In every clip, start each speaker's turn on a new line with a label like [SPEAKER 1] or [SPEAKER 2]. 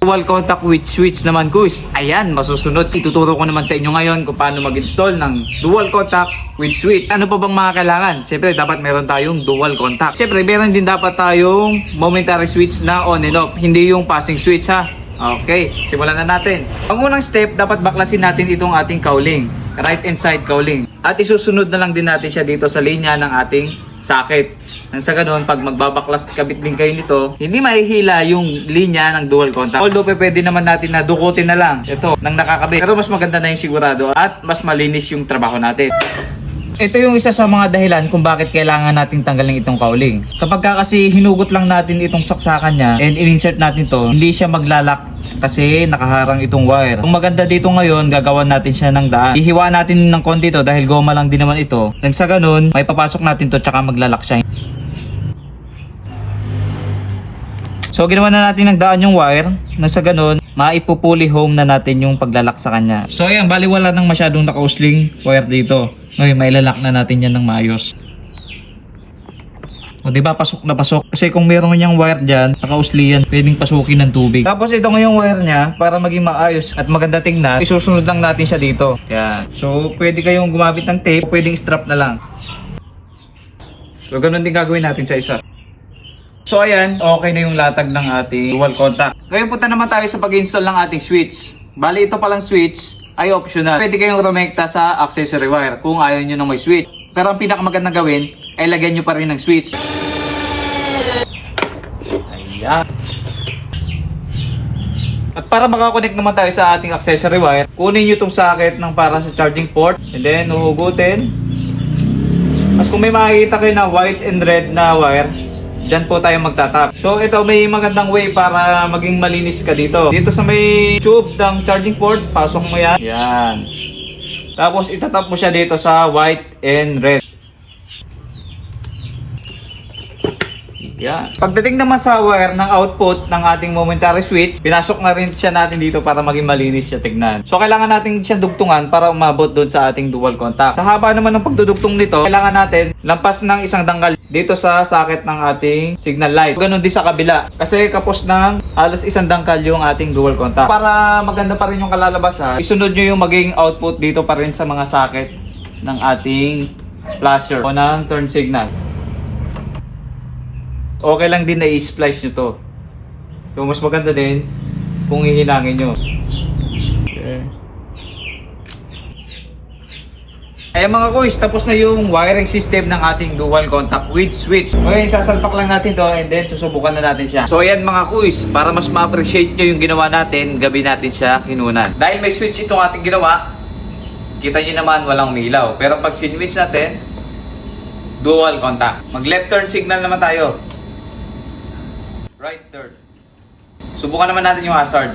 [SPEAKER 1] Dual contact with switch naman kuys. Ayan, masusunod. Ituturo ko naman sa inyo ngayon kung paano mag-install ng dual contact with switch. Ano pa bang mga kailangan? Siyempre, dapat meron tayong dual contact. Siyempre, meron din dapat tayong momentary switch na on and off. Hindi yung passing switch ha. Okay, simulan na natin. Ang unang step, dapat baklasin natin itong ating cowling. Right and side cowling. At isusunod na lang din natin siya dito sa linya ng ating socket. Nang sa ganun, pag magbabaklas kabit din kayo nito, hindi mahihila yung linya ng dual contact. Although pwede naman natin na dukutin na lang ito nang nakakabit. Pero mas maganda na yung sigurado at mas malinis yung trabaho natin. Ito yung isa sa mga dahilan kung bakit kailangan nating tanggalin itong cowling. Kapag ka kasi hinugot lang natin itong saksakan niya and in-insert natin to, hindi siya maglalak kasi nakaharang itong wire. Kung maganda dito ngayon, gagawan natin siya ng daan. Ihiwa natin ng konti to dahil goma lang din naman ito. Nang sa ganun, may papasok natin to tsaka maglalak siya. So ginawa na natin ng daan yung wire na sa ganun, maipupuli home na natin yung paglalak sa kanya. So ayan, bali wala nang masyadong nakausling wire dito. Ngayon, mailalak na natin yan ng maayos. O di ba pasok na pasok? Kasi kung meron niyang wire diyan, nakausli yan, pwedeng pasukin ng tubig. Tapos ito ngayong wire niya, para maging maayos at maganda tingnan, isusunod lang natin siya dito. Yan. So pwede kayong gumamit ng tape, pwedeng strap na lang. So ganun din gagawin natin sa isa. So ayan, okay na yung latag ng ating dual contact. Ngayon punta naman tayo sa pag-install ng ating switch. Bali ito palang switch ay optional. Pwede kayong rumekta sa accessory wire kung ayaw nyo ng may switch. Pero ang pinakamagandang gawin ay lagyan nyo pa rin ng switch. Ayan. At para makakonect naman tayo sa ating accessory wire, kunin nyo itong socket ng para sa charging port and then uhugutin. Mas kung may makikita kayo na white and red na wire, dyan po tayo magtatap. So ito may magandang way para maging malinis ka dito. Dito sa may tube ng charging port, pasok mo yan. Yan. Tapos itatap mo siya dito sa white and red. Yan. Pagdating naman sa wire ng output ng ating momentary switch, pinasok na rin siya natin dito para maging malinis siya tignan. So kailangan natin siya dugtungan para umabot doon sa ating dual contact. Sa haba naman ng pagdudugtong nito, kailangan natin lampas ng isang danggal dito sa socket ng ating signal light. Ganon din sa kabila. Kasi kapos ng alas isang dangkal yung ating dual contact. Para maganda pa rin yung kalalabasan, isunod nyo yung maging output dito pa rin sa mga socket ng ating flasher o ng turn signal okay lang din na i-splice nyo to. So, mas maganda din kung hihinangin nyo. Okay. Ay mga kuys, tapos na yung wiring system ng ating dual contact with switch. Okay, sasalpak lang natin to and then susubukan na natin siya. So ayan mga kuys, para mas ma-appreciate nyo yung ginawa natin, gabi natin siya kinunan. Dahil may switch itong ating ginawa, kita nyo naman walang milaw. Pero pag sinwitch natin, dual contact. Mag left turn signal naman tayo. Right turn. Subukan naman natin yung hazard.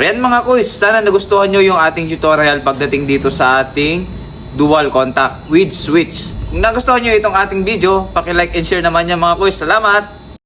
[SPEAKER 1] Ayan mga kuys, sana nagustuhan nyo yung ating tutorial pagdating dito sa ating dual contact with switch. Kung nagustuhan nyo itong ating video, like and share naman yan mga kuys. Salamat!